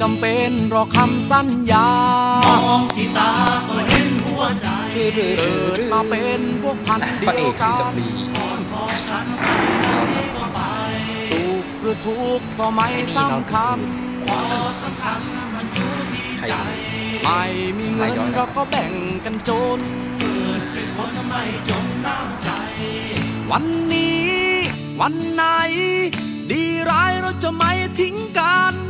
จำเป็นรอคำสัญญามองที่ตาก็เห็นหัวใจเกิดมาเป็นพวกพันธุ์เดีพระเอยวกสีกัสนปรีสุขหรือทุกข์ก็ไม่สำคัญใครดูไม่มีเงินเราก็แบ่งกันจนคนไม่จมน้ำใจ วันนี้ วันไหน ดีร้ายเราจะไม่ทิ้งกันเ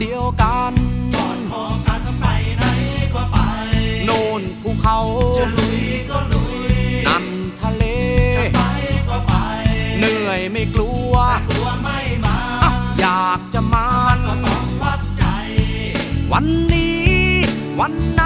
เดียวกันก่อนพอกันไปไหนก็ไป โน่นภูเขาจะลุยก็ลุยนั่นทะเลไปก็ไป เหนื่อยไม่กลัวตัวไม่มาอะอยากจะมันต้องวัดใจ วันนี้วันไหน